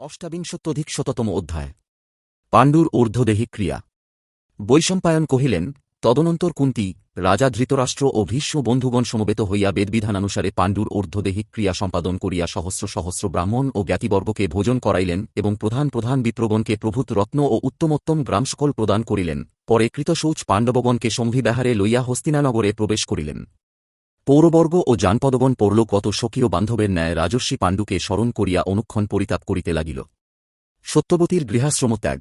অষ্টাবিংশত্যধিক শততম অধ্যায়। পাণ্ডুর ঊর্ধ্বদেহী ক্রিয়া। বৈশম্পায়ন কহিলেন, তদনন্তর কুন্তি, রাজা ধৃতরাষ্ট্র ও ভীষ্ম বন্ধুগণ সমবেত হইয়া বেদবিধানানুসারে পাণ্ডুর ঊর্ধ্বদেহিক ক্রিয়া সম্পাদন করিয়া সহস্র সহস্র ব্রাহ্মণ ও জ্ঞাতিবর্গকে ভোজন করাইলেন এবং প্রধান প্রধান বিপ্রগণকে প্রভূত রত্ন ও উত্তমোত্তম গ্রামসকল প্রদান করিলেন। পরে কৃতশৌচ পাণ্ডবগণকে সম্ভিব্যাহারে লইয়া হস্তিনানগরে প্রবেশ করিলেন। পৌরবর্গ ও জানপদগণ পরলোকগত স্বকীয় বান্ধবের ন্যায় রাজস্বী পাণ্ডুকে স্মরণ করিয়া অনুক্ষণ পরিতাপ করিতে লাগিল। সত্যবতীর গৃহাশ্রম ত্যাগ।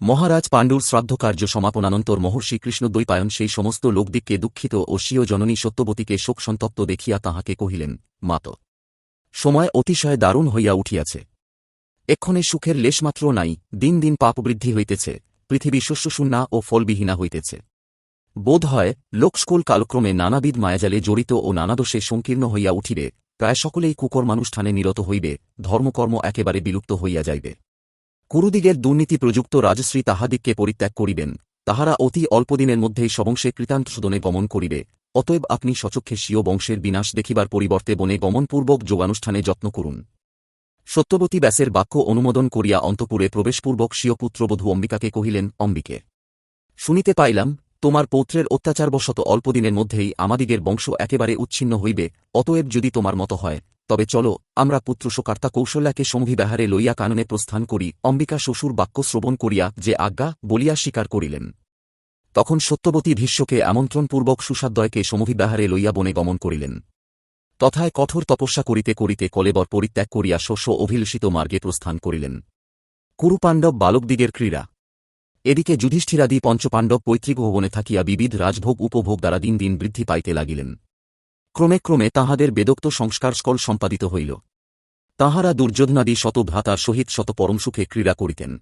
মহারাজ পাণ্ডুর শ্রাদ্ধকার্য সমাপনানন্তর মহর্ষি কৃষ্ণদ্বৈপায়ন সেই সমস্ত লোকদিককে দুঃখিত ও স্বীয় জননী সত্যবতীকে শোকসন্তপ্ত দেখিয়া তাহাকে কহিলেন, মাত, সময় অতিশয় দারুণ হইয়া উঠিয়াছে। এক্ষণে সুখের লেশমাত্র নাই, দিন দিন পাপবৃদ্ধি হইতেছে, পৃথিবী শস্যশূন্যা ও ফলবিহীনা হইতেছে। বোধ হয় লোকস্কুল কালক্রমে নানাবিধ মায়াজালে জড়িত ও নানাদোষে সংকীর্ণ হইয়া উঠিবে, প্রায় সকলেই কুকর্মানুষ্ঠানে নিরত হইবে, ধর্মকর্ম একেবারে বিলুপ্ত হইয়া যাইবে। কুরুদিগের দুর্নীতি প্রযুক্ত রাজশ্রী তাহাদিগকে পরিত্যাগ করিবেন, তাহারা অতি অল্পদিনের মধ্যেই সবংশে কৃতান্তসদনে গমন করিবে, অতএব আপনি সচক্ষে স্বীয় বংশের বিনাশ দেখিবার পরিবর্তে বনে গমনপূর্বক যোগানুষ্ঠানে যত্ন করুন। সত্যবতী ব্যাসের বাক্য অনুমোদন করিয়া অন্তপুরে প্রবেশপূর্বক স্বীয় পুত্রবধূ অম্বিকাকে কহিলেন, অম্বিকে, শুনিতে পাইলাম তোমার পৌত্রের অত্যাচারবশত অল্পদিনের মধ্যেই আমাদিগের বংশ একেবারে উচ্ছিন্ন হইবে, অতএব যদি তোমার মত হয়, তবে চলো, আমরা পুত্র পুত্রশোকার্তা কৌশল্যাকে সমভিব্যাহারে লইয়া কাননে প্রস্থান করি, অম্বিকা শ্বশুর বাক্য শ্রবণ করিয়া যে আজ্ঞা বলিয়া স্বীকার করিলেন। তখন সত্যবতী ভীষ্মকে আমন্ত্রণপূর্বক সুসাদ্বয়কে সমভিব্যাহারে লইয়া বনে গমন করিলেন। তথায় কঠোর তপস্যা করিতে করিতে কলেবর পরিত্যাগ করিয়া শস্য অভিলষিত মার্গে প্রস্থান করিলেন। কুরুপাণ্ডব বালকদিগের ক্রীড়া এদিকে যুধিষ্ঠিরাদি পঞ্চপাণ্ডব পৈতৃক ভবনে থাকিয়া বিবিধ রাজভোগ উপভোগ দ্বারা দিন দিন বৃদ্ধি পাইতে লাগিলেন। ক্রমে ক্রমে তাহাদের বেদোক্ত সংস্কারস্কল সম্পাদিত হইল। তাহারা দুর্যোধনাদি শত ভ্রাতার সহিত শত পরমসুখে ক্রীড়া করিতেন।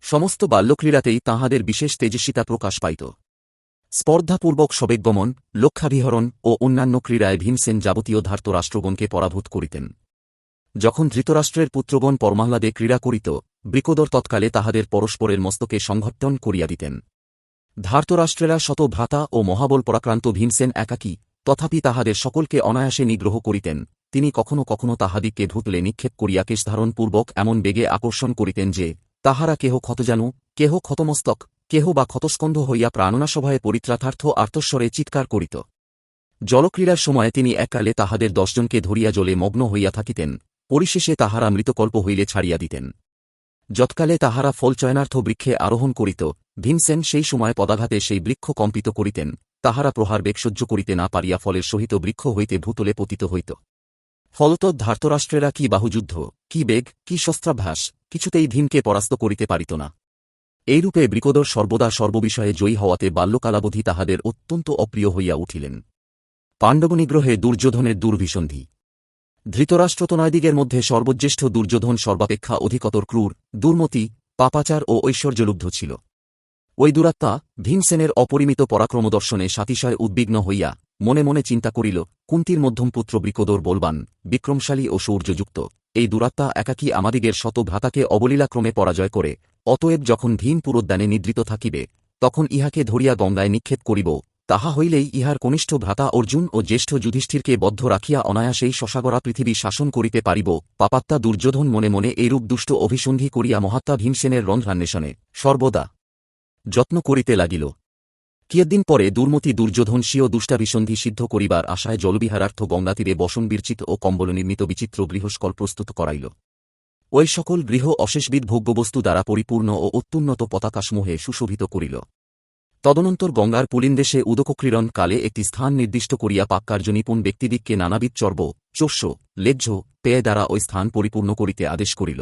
সমস্ত বাল্যক্রীড়াতেই তাহাদের বিশেষ তেজস্বিতা প্রকাশ পাইত। স্পর্ধাপূর্বক সবেগমন, লক্ষাভিহরণ ও অন্যান্য ক্রীড়ায় ভীমসেন যাবতীয় ধার্ত রাষ্ট্রগণকে পরাভূত করিতেন। যখন ধৃতরাষ্ট্রের পুত্রগণ পরমাহ্লাদে ক্রীড়া করিত বৃকোদর তৎকালে তাহাদের পরস্পরের মস্তকে সংঘটন করিয়া দিতেন। ধার্তরাষ্ট্রেরা শত ভ্রাতা ও মহাবল পরাক্রান্ত ভীমসেন একাকী, তথাপি তাহাদের সকলকে অনায়াসে নিগ্রহ করিতেন। তিনি কখনও কখনও তাহাদিগকে ভূতলে নিক্ষেপ করিয়া কেশধারণপূর্বক এমন বেগে আকর্ষণ করিতেন যে, তাহারা কেহ ক্ষতজানু, কেহ ক্ষতমস্তক, কেহ বা ক্ষতস্কন্ধ হইয়া প্রাণনাসভায় পরিত্রাথার্থ আর্তস্বরে চিৎকার করিত। জলক্রীড়ার সময়ে তিনি এককালে তাহাদের দশজনকে ধরিয়া জলে মগ্ন হইয়া থাকিতেন। পরিশেষে তাহারা মৃতকল্প হইলে ছাড়িয়া দিতেন। যৎকালে তাহারা ফলচয়নার্থ বৃক্ষে আরোহণ করিত, ভীমসেন সেই সময় পদাঘাতে সেই বৃক্ষ কম্পিত করিতেন, তাহারা প্রহার বেগ সহ্য করিতে না পারিয়া ফলের সহিত বৃক্ষ হইতে ভূতলে পতিত হইত। ফলত ধার্তরাষ্ট্রেরা কি বাহুযুদ্ধ, কি বেগ, কি শস্ত্রাভ্যাস কিছুতেই ভীমকে পরাস্ত করিতে পারিত না। এইরূপে বৃকদর সর্বদা সর্ববিষয়ে জয়ী হওয়াতে বাল্যকালাবধি তাহাদের অত্যন্ত অপ্রিয় হইয়া উঠিলেন। পাণ্ডবনিগ্রহে দুর্যোধনের দুর্ভিসন্ধি। ধৃতরাষ্ট্রতনয়দিগের মধ্যে সর্বজ্যেষ্ঠ দুর্যোধন সর্বাপেক্ষা অধিকতর ক্রূর, দুর্মতি, পাপাচার ও ঐশ্বর্যলুব্ধ ছিল। ওই দুরাত্মা ভীমসেনের অপরিমিত পরাক্রমদর্শনে সাতিশয় উদ্বিগ্ন হইয়া মনে মনে চিন্তা করিল, কুন্তির মধ্যম পুত্র বৃকদর বলবান, বিক্রমশালী ও সৌর্যযুক্ত, এই দুরাত্মা একাকী আমাদিগের শত ভ্রাতাকে অবলীলাক্রমে পরাজয় করে? অতএব যখন ভীম পুরোদ্যানে নিদ্রিত থাকিবে, তখন ইহাকে ধরিয়া গঙ্গায় নিক্ষেপ করিব তাহা হইলেই ইহার কনিষ্ঠ ভ্রাতা অর্জুন ও জ্যেষ্ঠ যুধিষ্ঠিরকে বদ্ধ রাখিয়া অনায়াসেই শশাগরা পৃথিবী শাসন করিতে পারিব। পাপাত্তা দুর্যোধন মনে মনে এইরূপ দুষ্ট অভিসন্ধি করিয়া মহাত্মা ভীমসেনের রন্ধ্রান্বেষণে সর্বদা যত্ন করিতে লাগিল। কিয়দ্দিন পরে দুর্মতি দুর্যোধন স্বীয় দুষ্টাভিসন্ধি সিদ্ধ করিবার আশায় জলবিহারার্থ গঙ্গাতীরে বসন বিরচিত ও কম্বল নির্মিত বিচিত্র গৃহস্কল প্রস্তুত করাইল। ওই সকল গৃহ অশেষবিধ ভোগ্যবস্তু দ্বারা পরিপূর্ণ ও অত্যুন্নত পতাকাসমূহে সুশোভিত করিল। তদনন্তর গঙ্গার পুলিনদেশে উদকক্রীড়ন কালে একটি স্থান নির্দিষ্ট করিয়া পাক্কার্যনিপুণ ব্যক্তিদিগকে নানাবিধ চর্ব, চোষ্য, লেজ্জ, পেয়ে দ্বারা ওই স্থান পরিপূর্ণ করিতে আদেশ করিল।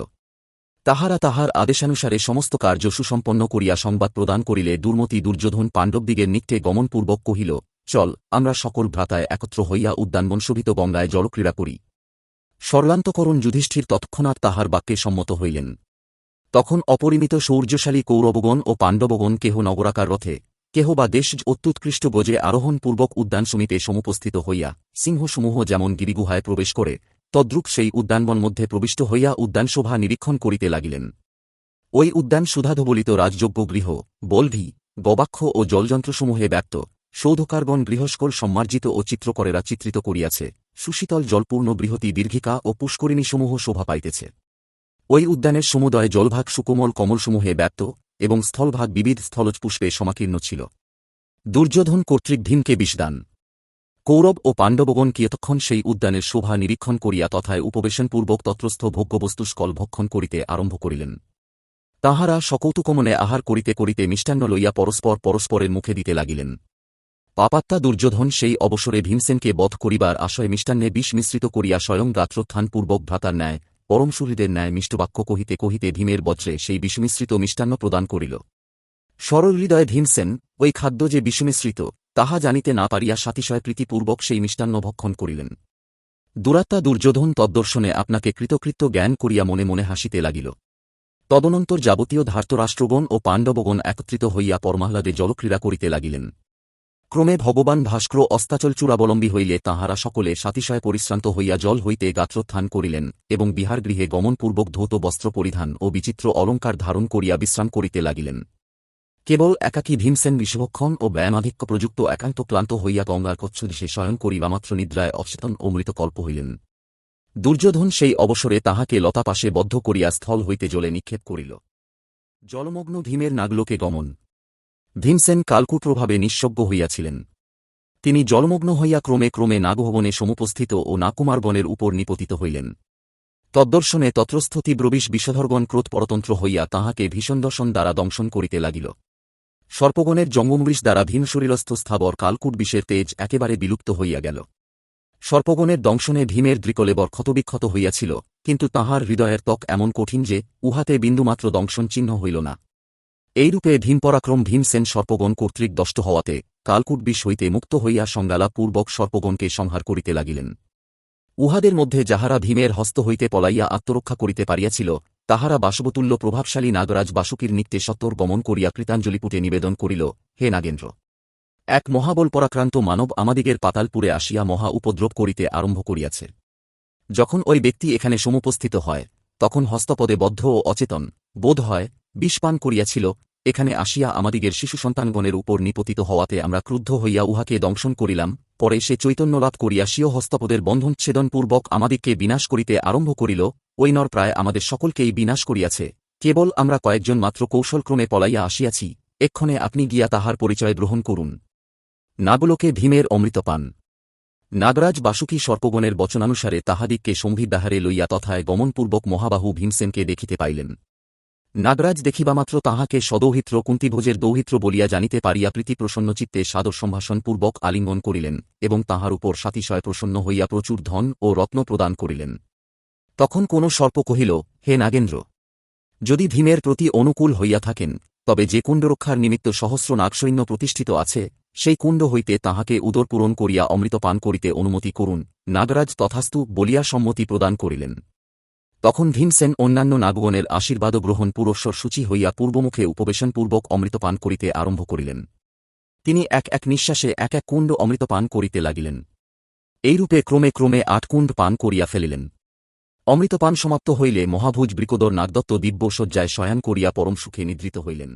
তাহারা তাহার আদেশানুসারে সমস্ত কার্য সুসম্পন্ন করিয়া সংবাদ প্রদান করিলে দুর্মতি দুর্যোধন পাণ্ডবদিগের নিকটে গমনপূর্বক কহিল, চল, আমরা সকল ভ্রাতায় একত্র হইয়া উদ্যানবনশোভিত গঙ্গায় জলক্রীড়া করি। সর্লান্তকরণ যুধিষ্ঠির তৎক্ষণাৎ তাহার বাক্যে সম্মত হইলেন। তখন অপরিমিত সৌর্যশালী কৌরবগণ ও পাণ্ডবগণ কেহ নগরাকার রথে কেহ বা দেশ অত্যুৎকৃষ্ট গজে আরোহণপূর্বক উদ্যান সমীপে সমুপস্থিত হইয়া। সিংহসমূহ যেমন গিরিগুহায় প্রবেশ করে, তদ্রূপ সেই উদ্যানবন মধ্যে প্রবিষ্ট হইয়া উদ্যানশোভা নিরীক্ষণ করিতে লাগিলেন। ওই উদ্যান সুধাধবলিত রাজযোগ্য গৃহ বলভি গবাক্ষ ও জলযন্ত্রসমূহে ব্যক্ত, সৌধকার্বন গৃহস্কল সম্মার্জিত ও চিত্রকরেরা চিত্রিত করিয়াছে, সুশীতল জলপূর্ণ বৃহতি দীর্ঘিকা ও পুষ্করিণীসমূহ শোভা পাইতেছে। ওই উদ্যানের সমুদয় জলভাগ সুকোমল কমলসমূহে ব্যাপ্ত এবং স্থলভাগ বিবিধ স্থলজ পুষ্পে সমাকীর্ণ ছিল। দুর্যোধন কর্তৃক ভীমকে বিষদান কৌরব ও পাণ্ডবগণ কিয়তক্ষণ সেই উদ্যানের শোভা নিরীক্ষণ করিয়া তথায় উপবেশনপূর্বক তত্রস্থ ভোগ্যবস্তু স্কল ভক্ষণ করিতে আরম্ভ করিলেন। তাহারা সকৌতুকমনে আহার করিতে করিতে মিষ্টান্ন লইয়া পরস্পর পরস্পরের মুখে দিতে লাগিলেন। পাপাত্তা দুর্যোধন সেই অবসরে ভীমসেনকে বধ করিবার আশয় মিষ্টান্নে বিষ মিশ্রিত করিয়া স্বয়ং গাত্রোত্থানপূর্বক ভ্রাতার ন্যায় পরমশূরীদের ন্যায় মিষ্টবাক্য কহিতে কহিতে ভীমের বজ্রে সেই বিষমিশ্রিত মিষ্টান্ন প্রদান করিল। সরল সরলহৃদয়ে ভীমসেন, ওই খাদ্য যে বিষমিশ্রিত তাহা জানিতে না পারিয়া সাতিশয় প্রীতিপূর্বক সেই মিষ্টান্ন ভক্ষণ করিলেন। দুরাত্মা দুর্যোধন তদ্দর্শনে আপনাকে কৃতকৃত্য জ্ঞান করিয়া মনে মনে হাসিতে লাগিল। তদনন্তর যাবতীয় ধার্তরাষ্ট্রগণ ও পাণ্ডবগণ একত্রিত হইয়া পরমাহ্লাদে জলক্রীড়া করিতে লাগিলেন। ক্রমে ভগবান ভাস্কর অস্তাচল চূড়াবলম্বী হইলে তাঁহারা সকলে সাতিশয় পরিশ্রান্ত হইয়া জল হইতে গাত্রোত্থান করিলেন এবং বিহারগৃহে গমনপূর্বক ধৌত বস্ত্র পরিধান ও বিচিত্র অলঙ্কার ধারণ করিয়া বিশ্রাম করিতে লাগিলেন। কেবল একাকী ভীমসেন বিষভক্ষণ ও ব্যায়ামাধিক্য প্রযুক্ত একান্ত ক্লান্ত হইয়া গঙ্গার কচ্ছদিশে শয়ন করিবামাত্র নিদ্রায় অচেতন ও মৃতকল্প হইলেন। দুর্যোধন সেই অবসরে তাহাকে লতাপাশে বদ্ধ করিয়া স্থল হইতে জলে নিক্ষেপ করিল। জলমগ্ন ভীমের নাগলোকে গমন ভীমসেন কালকুট্রভাবে নিঃসজ্ঞ হইয়াছিলেন। তিনি জলমগ্ন হইয়া ক্রমে ক্রমে নাগভবনে সমুপস্থিত ও নাকুমারগণের উপর নিপতিত হইলেন। তদ্দর্শনে তত্রস্থ তীব্রবিষ বিষধরগণ ক্রোধ পরতন্ত্র হইয়া তাহাকে ভীষণদর্শন দ্বারা দংশন করিতে লাগিল। সর্পগণের জঙ্গমবৃষ দ্বারা ভীমশরীরস্থ স্থাবর কালকুট বিষের তেজ একেবারে বিলুপ্ত হইয়া গেল। সর্পগণের দংশনে ভীমের দৃকলেবর ক্ষতবিক্ষত হইয়াছিল, কিন্তু তাহার হৃদয়ের ত্বক এমন কঠিন যে উহাতে বিন্দুমাত্র দংশন চিহ্ন হইল না। এইরূপে ভীমপরাক্রম ভীমসেন সর্পগণ কর্তৃক দষ্ট হওয়াতে কালকুট বিষ হইতে মুক্ত হইয়া সংজ্ঞালাপূর্বক সর্পগণকে সংহার করিতে লাগিলেন। উহাদের মধ্যে যাহারা ভীমের হস্ত হইতে পলাইয়া আত্মরক্ষা করিতে পারিয়াছিল, তাহারা বাসবতুল্য প্রভাবশালী নাগরাজ বাসুকীর নিত্যে সত্তর গমন করিয়া কৃতাঞ্জলিপুটে নিবেদন করিল, হে নাগেন্দ্র! এক মহাবল পরাক্রান্ত মানব আমাদিগের পাতালপুরে আসিয়া মহা উপদ্রব করিতে আরম্ভ করিয়াছে। যখন ওই ব্যক্তি এখানে সমুপস্থিত হয়, তখন হস্তপদে বদ্ধ ও অচেতন, বোধ হয় বিষপান করিয়াছিল এখানে আসিয়া আমাদিগের শিশু সন্তানগণের উপর নিপতিত হওয়াতে আমরা ক্রুদ্ধ হইয়া উহাকে দংশন করিলাম, পরে সে চৈতন্যলাভ করিয়া স্বীয় হস্তপদের বন্ধনচ্ছেদনপূর্বক আমাদিগকে বিনাশ করিতে আরম্ভ করিল ওই নর প্রায় আমাদের সকলকেই বিনাশ করিয়াছে। কেবল আমরা কয়েকজন মাত্র কৌশলক্রমে পলাইয়া আসিয়াছি, এক্ষণে আপনি গিয়া তাহার পরিচয় গ্রহণ করুন। নাগলোকে ভীমের অমৃত পান নাগরাজ বাসুকী সর্পগণের বচনানুসারে তাহাদিগকে সম্ভিব্যাহারে লইয়া তথায় গমনপূর্বক মহাবাহু ভীমসেনকে দেখিতে পাইলেন। নাগরাজ দেখিবামাত্র তাহাকে সদৌহিত্র কুন্তিভোজের দৌহিত্র বলিয়া জানিতে পারিয়া প্রীতিপ্রসন্নচিত্তে সাদর সম্ভাষণপূর্বক আলিঙ্গন করিলেন এবং তাহার উপর সাতিশয় প্রসন্ন হইয়া প্রচুর ধন ও রত্ন প্রদান করিলেন। তখন কোন সর্প কহিল, হে নাগেন্দ্র, যদি ভীমের প্রতি অনুকূল হইয়া থাকেন, তবে যে কুণ্ডরক্ষার নিমিত্ত সহস্র নাগসৈন্য প্রতিষ্ঠিত আছে, সেই কুণ্ড হইতে তাহাকে উদরপূরণ করিয়া অমৃত পান করিতে অনুমতি করুন। নাগরাজ তথাস্তু বলিয়া সম্মতি প্রদান করিলেন। তখন ভীমসেন অন্যান্য নাগগণের আশীর্বাদ গ্রহণ পুরস্বর সূচি হইয়া পূর্বমুখে উপবেশনপূর্বক অমৃতপান করিতে আরম্ভ করিলেন। তিনি এক এক নিঃশ্বাসে এক এক কুণ্ড অমৃতপান করিতে লাগিলেন। এইরূপে ক্রমে ক্রমে আট কুণ্ড পান করিয়া ফেলিলেন। অমৃতপান সমাপ্ত হইলে মহাভুজ বৃকদর নাগদত্ত দিব্য শয্যায় শয়ান করিয়া পরম সুখে নিদ্রিত হইলেন।